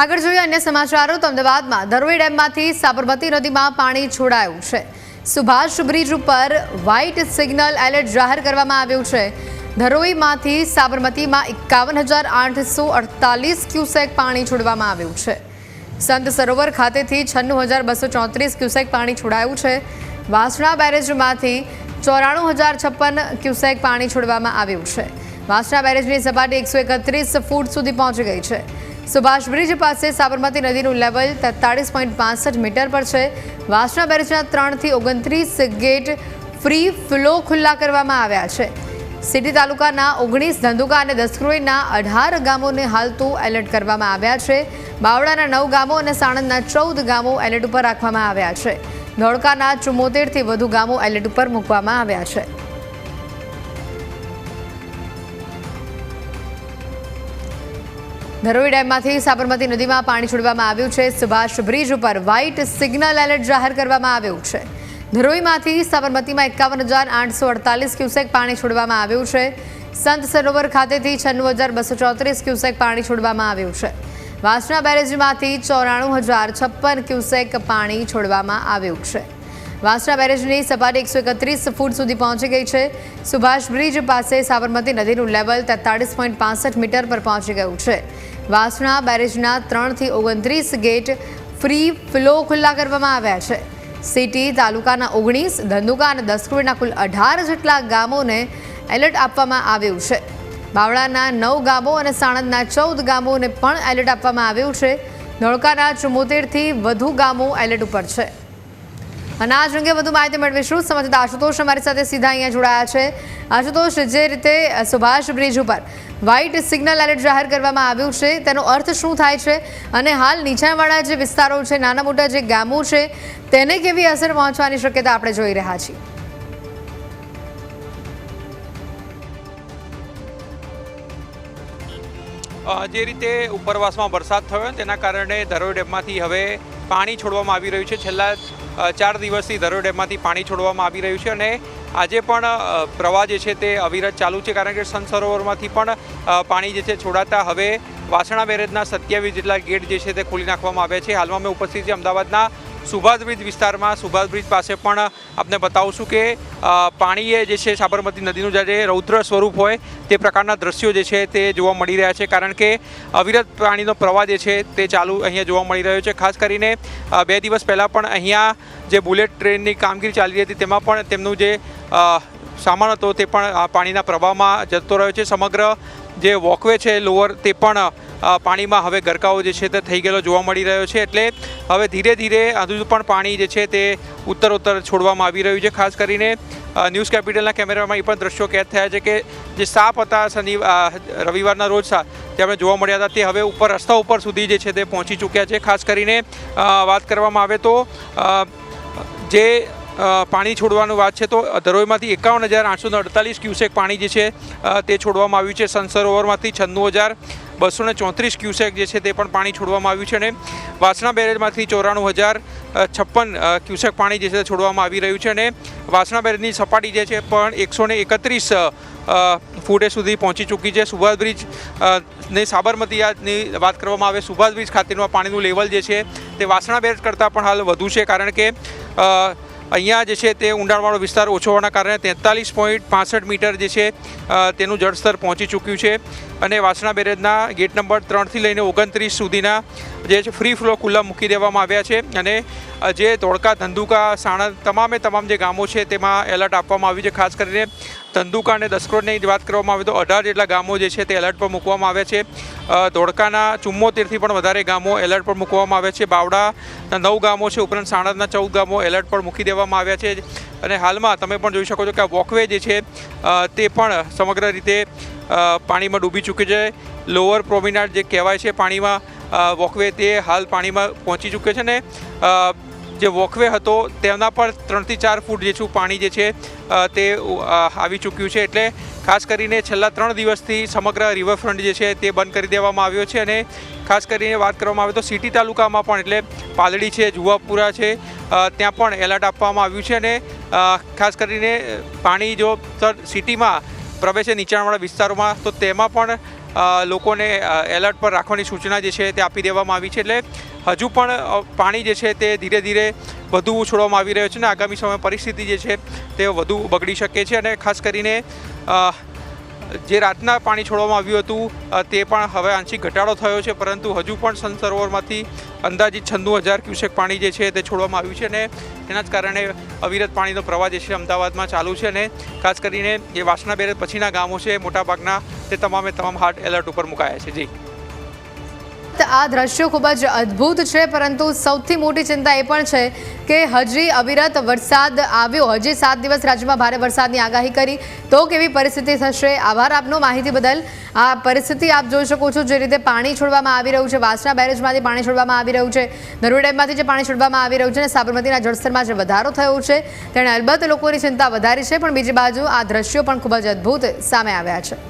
આગળ જોઈએ અન્ય સમાચારો તો અમદાવાદમાં ધરોઈ ડેમમાંથી સાબરમતી નદીમાં પાણી છોડાયું છે. સુભાષ બ્રિજ ઉપર વ્હાઇટ સિગ્નલ એલર્ટ જાહેર કરવામાં આવ્યું છે. ધરોઈમાંથી સાબરમતીમાં એકાવન હજાર આઠસો અડતાલીસ ક્યુસેક પાણી છોડવામાં આવ્યું છે. સંત સરોવર ખાતેથી છન્નું હજાર બસો ચોત્રીસ ક્યુસેક પાણી છોડાયું છે. વાસણા બેરેજમાંથી ચોરાણું હજાર છપ્પન ક્યુસેક પાણી છોડવામાં આવ્યું છે. વાસણા બેરેજની સપાટી એકસો એકત્રીસ ફૂટ સુધી પહોંચી ગઈ છે. સુભાષ બ્રિજ પાસે સાબરમતી નદીનું લેવલ તેતાળીસ પોઈન્ટ પાસઠ મીટર પર છે. વાસણા બેરેજના ત્રણથી ઓગણત્રીસ ગેટ ફ્રી ફ્લો ખુલ્લા કરવામાં આવ્યા છે. સિટી તાલુકાના ઓગણીસ, ધંધુકા અને દસક્રોઈના અઢાર ગામોને હાલ તો એલર્ટ કરવામાં આવ્યા છે. બાવળાના નવ ગામો અને સાણંદના ચૌદ ગામો એલર્ટ ઉપર રાખવામાં આવ્યા છે. ધોળકાના ચુમ્મોતેરથી વધુ ગામો એલર્ટ ઉપર મૂકવામાં આવ્યા છે. ધરોઈ ડેમમાંથી સાબરમતી નદીમાં પાણી છોડવામાં આવ્યું છે. સુભાષ બ્રિજ ઉપર વ્હાઇટ સિગ્નલ એલર્ટ જાહેર કરવામાં આવ્યું છે. ધરોઈમાંથી સાબરમતીમાં એકાવન હજાર આઠસો અડતાલીસ ક્યુસેક પાણી છોડવામાં આવ્યું છે. સંત સરોવર ખાતેથી છન્નું હજાર બસો ચોત્રીસ ક્યુસેક પાણી છોડવામાં આવ્યું છે. વાસણા બેરેજમાંથી ચોરાણું હજાર છપ્પન ક્યુસેક પાણી છોડવામાં આવ્યું છે. વાસણા બેરેજની સપાટી એકસો એકત્રીસ ફૂટ સુધી પહોંચી ગઈ છે. સુભાષ બ્રિજ પાસે સાબરમતી નદીનું લેવલ તેતાળીસ પોઈન્ટ પાસઠ મીટર પર પહોંચી ગયું છે. વાંસણા બેરેજના ત્રણથી ઓગણત્રીસ ગેટ ફ્રી ફ્લો ખુલ્લા કરવામાં આવ્યા છે. સિટી તાલુકાના ઓગણીસ, ધંધુકા અને દસક્રોઈના કુલ અઢાર જેટલા ગામોને એલર્ટ આપવામાં આવ્યું છે. બાવળાના નવ ગામો અને સાણંદના ચૌદ ગામોને પણ એલર્ટ આપવામાં આવ્યું છે. ધોળકાના ચુમ્મોતેરથી વધુ ગામો એલર્ટ ઉપર છે. અને આ અંગે વધુ માહિતી મેળવીશું. સમજતા આશુતોષ અમારી સાથે સીધા અહીંયા જોડાયા છે. આશુતોષ, જે રીતે સુભાષ બ્રિજ ઉપર વ્હાઇટ સિગ્નલ એલર્ટ જાહેર કરવામાં આવ્યું છે, તેનો અર્થ શું થાય છે? અને હાલ નીચાણવાળા જે વિસ્તારો છે, નાના મોટા જે ગામો છે, તેને કેવી અસર પહોંચવાની શક્યતા આપણે જોઈ રહ્યા છીએ? જે રીતે ઉપરવાસમાં વરસાદ થયો તેના કારણે ધરોઈ ડેમમાંથી હવે પાણી છોડવામાં આવી રહ્યું છે. છેલ્લા ચાર દિવસથી ધરોઈ પાણી છોડવામાં આવી રહ્યું છે અને આજે પણ પ્રવાહ જે છે તે અવિરત ચાલુ છે કારણ કે સંત સરોવરમાંથી પણ પાણી જે છે છોડાતા હવે વાસણા બેરેજના સત્યાવીસ જેટલા ગેટ જે છે તે ખોલી નાખવામાં આવ્યા છે. હાલમાં અમે ઉપસ્થિત છે અમદાવાદના સુભાષ બ્રિજ વિસ્તારમાં સુભાષ બ્રિજ પાસે પણ આપને બતાવું છું કે પાણીએ જે છે સાબરમતી નદીનું જે રૌદ્ર સ્વરૂપ હોય તે પ્રકારના દ્રશ્યો જે છે તે જોવા મળી રહ્યા છે. કારણ કે અવિરત પાણીનો પ્રવાહ જે છે તે ચાલુ અહીંયા જોવા મળી રહ્યો છે. ખાસ કરીને બે દિવસ પહેલાં પણ અહીંયા જે બુલેટ ટ્રેનની કામગીરી ચાલી હતી તેમાં પણ તેમનું જે સામાન હતો તે પણ આ પાણીના પ્રવાહમાં જતો રહ્યો છે. સમગ્ર જે વોકવે છે લોઅર તે પણ પાણીમાં હવે ગરકાવો જે છે તે થઈ ગયેલો જોવા મળી રહ્યો છે. એટલે હવે ધીરે ધીરે હજુ પણ પાણી જે છે તે ઉત્તર ઉત્તર છોડવામાં આવી રહ્યું છે. ખાસ કરીને ન્યૂઝ કેપિટલના કેમેરામાં એ પણ દ્રશ્યો કેદ થયા છે કે જે સાપ હતા શનિ રવિવારના રોજ તે આપણે જોવા મળ્યા હતા. તે હવે ઉપર, રસ્તા ઉપર સુધી જે છે તે પહોંચી ચૂક્યા છે. ખાસ કરીને વાત કરવામાં આવે તો જે પાણી છોડવાનું વાત છે તો ધરોઈમાંથી એકાવન હજાર આઠસો અડતાલીસ ક્યુસેક પાણી જે છે તે છોડવામાં આવ્યું છે. સન સરોવરમાંથી છન્નું હજાર બસો ને ચોત્રીસ ક્યુસેક જે છે તે પણ પાણી છોડવામાં આવ્યું છે અને વાસણા બેરેજમાંથી ચોરાણું હજાર છપ્પન ક્યુસેક પાણી જે છે તે છોડવામાં આવી રહ્યું છે અને વાસણા બેરેજની સપાટી જે છે પણ એકસો ને એકત્રીસ ફૂટે સુધી પહોંચી ચૂકી છે. સુભાષ બ્રિજ ને સાબરમતી આજની વાત કરવામાં આવે, સુભાષ બ્રિજ ખાતેનું પાણીનું લેવલ જે છે તે વાસણા બેરેજ કરતાં પણ હાલ વધુ છે. કારણ કે અહીંયા જે છે તે ઊંડાણવાળો વિસ્તાર ઓછો હોવાના કારણે તેતાલીસ પોઈન્ટ પાસઠ મીટર જે છે તેનું જળસ્તર પહોંચી ચૂક્યું છે. અને વાસણા બેરેજના ગેટ નંબર ત્રણથી લઈને ઓગણત્રીસ સુધીના જે છે, ફ્રી ફ્લો ખુલ્લા મૂકી દેવામાં આવ્યા છે. અને જે ધોળકા ધંધુકા સાણંદ તમામે તમામ જે ગામો છે તેમાં એલર્ટ આપવામાં આવ્યું છે. ખાસ કરીને ધંધુકા અને દસક્રોડની વાત કરવામાં આવે તો અઢાર જેટલા ગામો જે છે તે એલર્ટ પર મૂકવામાં આવ્યા છે. ધોળકાના ચુમ્મોતેરથી પણ વધારે ગામો એલર્ટ પર મૂકવામાં આવ્યા છે. બાવડાના નવ ગામો છે, ઉપરાંત સાણંદના ચૌદ ગામો એલર્ટ પર મૂકી દેવામાં આવ્યા છે. અને હાલમાં તમે પણ જોઈ શકો છો કે આ વોકવે જે છે તે પણ સમગ્ર રીતે પાણીમાં ડૂબી ચૂકી છે. લોઅર પ્રોમિનાટ જે કહેવાય છે પાણીમાં વોકવે તે હાલ પાણીમાં પહોંચી ચૂક્યો છે ને જે વોકવે હતો, તેના પર ત્રણથી ચાર ફૂટ જેટલું પાણી જે છે તે આવી ચૂક્યું છે. એટલે ખાસ કરીને છેલ્લા ત્રણ દિવસથી સમગ્ર રિવરફ્રન્ટ જે છે તે બંધ કરી દેવામાં આવ્યો છે અને ખાસ કરીને વાત કરવામાં આવે તો સિટી તાલુકામાં પણ, એટલે પાલડી છે, જુવાપુરા છે ત્યાં પણ એલર્ટ આપવામાં આવ્યું છે અને ખાસ કરીને પાણી જો સિટીમાં પ્રવેશે નીચાણવાળા વિસ્તારોમાં, તો તેમાં પણ લોકોને એલર્ટ પર રાખવાની સૂચના જે છે તે આપી દેવામાં આવી છે. એટલે હજુ પણ પાણી જે છે તે ધીરે ધીરે વધુ છોડવામાં આવી રહ્યો છે અને આગામી સમય પરિસ્થિતિ જે છે તે વધુ બગડી શકે છે અને ખાસ કરીને જે રાતના પાણી છોડવામાં આવ્યું હતું તે પણ હવે આંશિક ઘટાડો થયો છે, પરંતુ હજુ પણ સન સરોવરમાંથી અંદાજિત છન્નું હજાર ક્યુસેક પાણી જે છે તે છોડવામાં આવ્યું છે અને તેના જ કારણે અવિરત પાણીનો પ્રવાહ જે છે અમદાવાદમાં ચાલુ છે અને ખાસ કરીને જે વાસણા બેરેજ પછીના ગામો છે, મોટાભાગના તે તમામે તમામ હાર્ટ એલર્ટ ઉપર મુકાયા છે. જી. આ દ્રશ્યો ખૂબ જ અદ્ભુત છે, પરંતુ સૌથી મોટી ચિંતા એ પણ છે કે હજી અવિરત વરસાદ આવ્યો. હજી સાત દિવસ રાજ્યમાં ભારે વરસાદની આગાહી કરી. તો કેવી પરિસ્થિતિ થશે? આભાર આપનો માહિતી બદલ. આ પરિસ્થિતિ આપ જોઈ શકો છો જે રીતે પાણી છોડવામાં આવી રહ્યું છે. વાસણા બેરેજમાંથી પાણી છોડવામાં આવી રહ્યું છે. નરોડ ડેમમાંથી જે પાણી છોડવામાં આવી રહ્યું છે અને સાબરમતીના જળસ્તરમાં જે વધારો થયો છે, તેણે અલબત્ત લોકોની ચિંતા વધારી છે, પણ બીજી બાજુ આ દ્રશ્યો પણ ખૂબ જ અદ્ભુત સામે આવ્યા છે.